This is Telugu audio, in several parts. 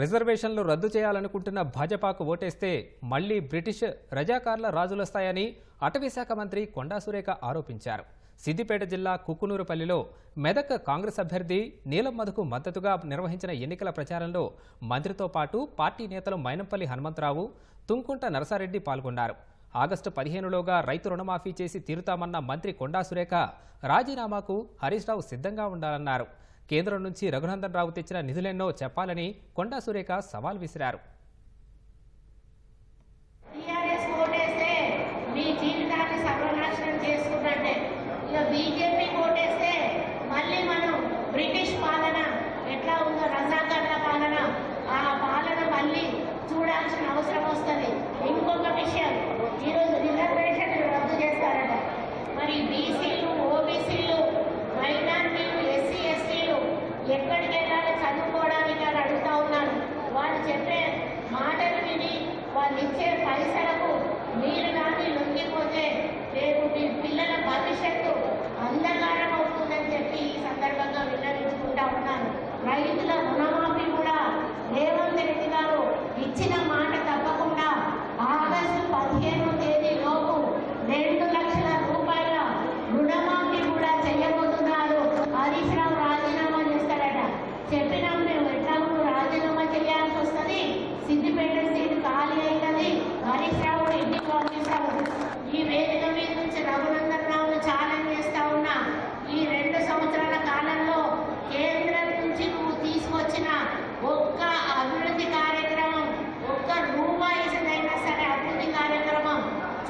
రిజర్వేషన్లు రద్దు చేయాలనుకుంటున్న భాజపాకు ఓటేస్తే మళ్ళీ బ్రిటిష్ రజాకార్ల రాజులొస్తాయని అటవీశాఖ మంత్రి కొండా సురేఖ ఆరోపించారు. సిద్దిపేట జిల్లా కుక్కునూరుపల్లిలో మెదక్ కాంగ్రెస్ అభ్యర్థి నీలం మధుకు మద్దతుగా నిర్వహించిన ఎన్నికల ప్రచారంలో మంత్రితో పాటు పార్టీ నేతలు మైనంపల్లి హనుమంతరావు తుంకుంట నరసారెడ్డి పాల్గొన్నారు. ఆగస్టు పదిహేనులోగా రైతు రుణమాఫీ చేసి తీరుతామన్న మంత్రి కొండా సురేఖ రాజీనామాకు హరీష్ రావు సిద్ధంగా ఉండాలన్నారు. కేంద్రం నుంచి రఘునందన్ రావు తెచ్చిన నిధులెన్నో చెప్పాలని కొండా సురేఖ సవాల్ విసిరారు. చేసుకున్నట్టే బీజేపీ మళ్ళీ మనం బ్రిటిష్ పాలన ఎట్లా ఉందో పాలన ఆ పాలన మళ్ళీ చూడాల్సిన అవసరం వస్తుంది. ఇంకొక విషయం ఈరోజు రిజర్వేషన్ రద్దు చేస్తారట. మరి BC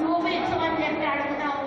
movement, someone left out of the town.